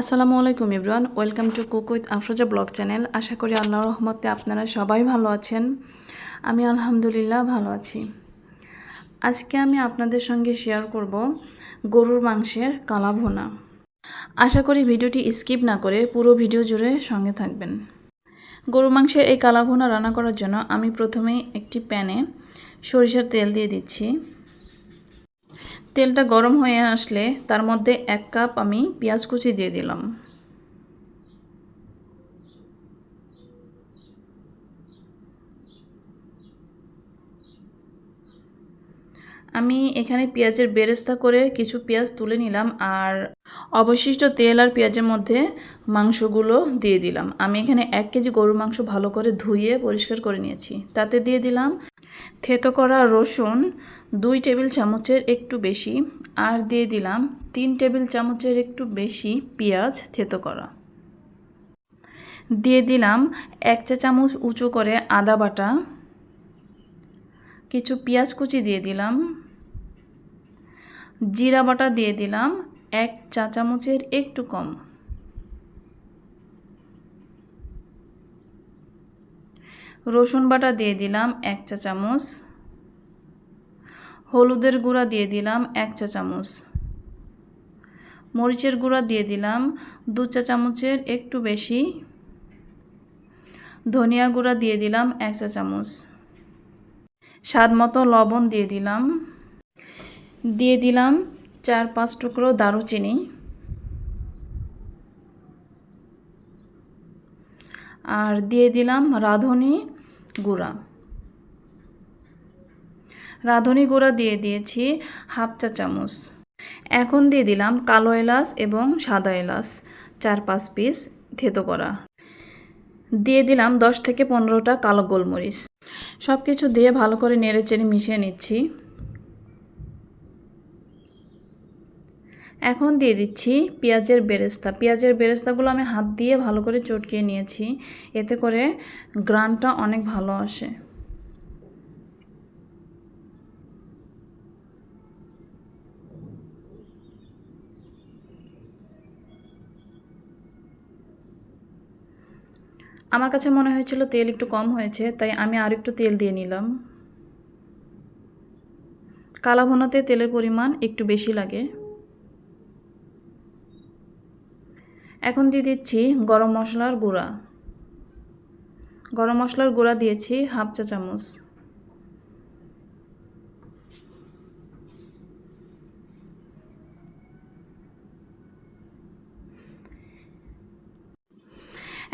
আসসালামু আলাইকুম Ibran welcome to cook with Afroza blog channel. আশা করি আল্লাহর রহমতে আপনারা সবাই ভালো আছেন। আমি আলহামদুলিল্লাহ ভালো আছি। আজকে আমি আপনাদের সঙ্গে শেয়ার করব গরুর মাংসের কালা ভুনা আশা করি ভিডিওটি স্কিপ না করে পুরো ভিডিও জুড়ে সঙ্গে থাকবেন। গরু মাংসের এই কালা ভুনা রান্না করার জন্য আমি প্রথমেই একটি প্যানে সরিষার তেল দিয়ে দিচ্ছি। তেলটা গরম হয়ে আসলে তার মধ্যে এক কাপ আমি পেঁয়াজ কুচি দিয়ে দিলাম। আমি এখানে পেঁয়াজের বেরেস্তা করে কিছু পেঁয়াজ তুলে নিলাম আর অবশিষ্ট তেল আর পেঁয়াজের মধ্যে মাংসগুলো দিয়ে দিলাম। আমি এখানে এক কেজি গরুর মাংস ভালো করে ধুয়ে পরিষ্কার করে নিয়েছি। তাতে দিয়ে দিলাম থেতো করা রসুন দুই টেবিল চামচের একটু বেশি আর দিয়ে দিলাম তিন টেবিল চামচের একটু বেশি পেঁয়াজ থেতো করা। দিয়ে দিলাম এক চা চামচ উঁচু করে আদা বাটা, কিছু পেঁয়াজ কুচি দিয়ে দিলাম, জিরা বাটা দিয়ে দিলাম এক চা চামচের একটু কম। রসুন বাটা দিয়ে দিলাম এক চা চামচ। হলুদের গুঁড়া দিয়ে দিলাম এক চা চামচ। মরিচের গুঁড়া দিয়ে দিলাম দু চা চামচের একটু বেশি। ধনিয়া গুঁড়া দিয়ে দিলাম এক চা চামচ। স্বাদ মতো লবণ দিয়ে দিলাম। দিয়ে দিলাম চার পাঁচ টুকরো দারুচিনি। আর দিয়ে দিলাম রাঁধুনি গুঁড়া। রাঁধুনি গুঁড়া দিয়ে দিয়েছি হাফ চা চামচ। এখন দিয়ে দিলাম কালো এলাচ এবং সাদা এলাচ, চার পাঁচ পিস থেতো করা। দিয়ে দিলাম দশ থেকে পনেরোটা কালো গোলমরিচ। সব কিছু দিয়ে ভালো করে নেড়ে চেড়ে মিশিয়ে নিচ্ছি। এখন দিয়ে দিচ্ছি পেঁয়াজের বেরেস্তা। পেঁয়াজের বেরেস্তাগুলো আমি হাত দিয়ে ভালো করে চটকিয়ে নিয়েছি। এতে করে গ্রানটা অনেক ভালো আসে। আমার কাছে মনে হয়েছিল তেল একটু কম হয়েছে, তাই আমি আর একটু তেল দিয়ে নিলাম। কালা ভুনাতে তেলের পরিমাণ একটু বেশি লাগে। এখন দিয়ে দিচ্ছি গরম মশলার গুঁড়া। গরম মশলার গুঁড়া দিয়েছি হাফ চা চামচ।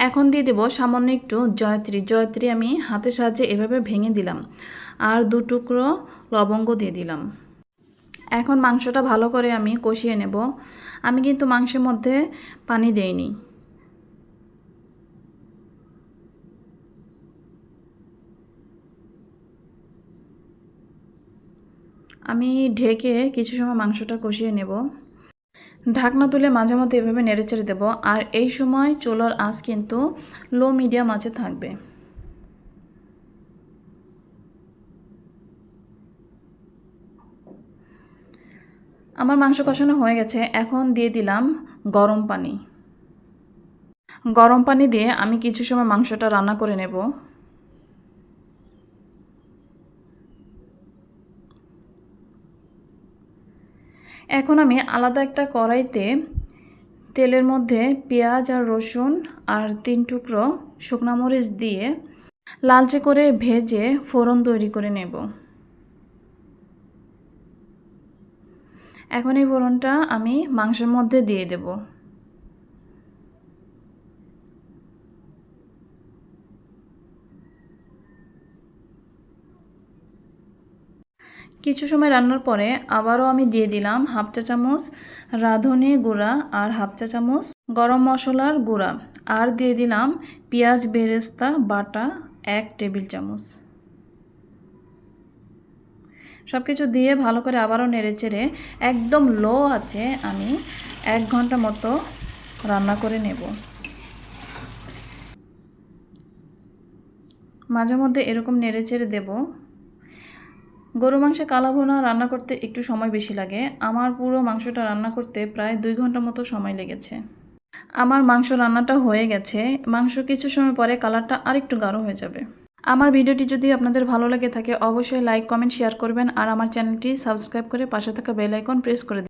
এখন দিয়ে দেবো সামান্য একটু জয়ত্রী। জয়ত্রী আমি হাতের সাহায্যে এভাবে ভেঙে দিলাম। আর দু টুকরো লবঙ্গ দিয়ে দিলাম। এখন মাংসটা ভালো করে আমি কষিয়ে নেব। আমি কিন্তু মাংসের মধ্যে পানি দেইনি। আমি ঢেকে কিছু সময় মাংসটা কষিয়ে নেব। ঢাকনা তুলে মাঝে মধ্যে এভাবে নেড়েচেড়ে দেবো। আর এই সময় চুলার আঁচ কিন্তু লো মিডিয়াম আঁচে থাকবে। আমার মাংস কষানো হয়ে গেছে, এখন দিয়ে দিলাম গরম পানি। গরম পানি দিয়ে আমি কিছু সময় মাংসটা রান্না করে নেব। এখন আমি আলাদা একটা কড়াইতে তেলের মধ্যে পেঁয়াজ আর রসুন আর তিন টুকরো শুকনো মরিচ দিয়ে লালচে করে ভেজে ফোড়ন তৈরি করে নেব। এখন এই ফোড়নটা আমি মাংসের মধ্যে দিয়ে দেব। কিছু সময় রান্নার পরে আবারও আমি দিয়ে দিলাম হাফ চা চামচ রাঁধুনি গুঁড়া আর হাফ চা চামচ গরম মশলার গুঁড়া। আর দিয়ে দিলাম পেঁয়াজ, বেরেস্তা, বাটা, এক টেবিল চামচ। সব কিছু দিয়ে ভালো করে আবারও নেড়ে চেড়ে একদম লো আছে আমি এক ঘণ্টা মতো রান্না করে নেব। মাঝে মধ্যে এরকম নেড়ে চেড়ে দেবো। গরু মাংসে কালা রান্না করতে একটু সময় বেশি লাগে। আমার পুরো মাংসটা রান্না করতে প্রায় দুই ঘণ্টা মতো সময় লেগেছে। আমার মাংস রান্নাটা হয়ে গেছে। মাংস কিছু সময় পরে কালারটা আরেকটু গাঢ় হয়ে যাবে। আমার ভিডিওটি যদি আপনাদের ভালো লাগে থাকে, অবশ্যই লাইক, কমেন্ট, শেয়ার করবেন আর আমার চ্যানেলটি সাবস্ক্রাইব করে পাশে থাকা বেল আইকন প্রেস করে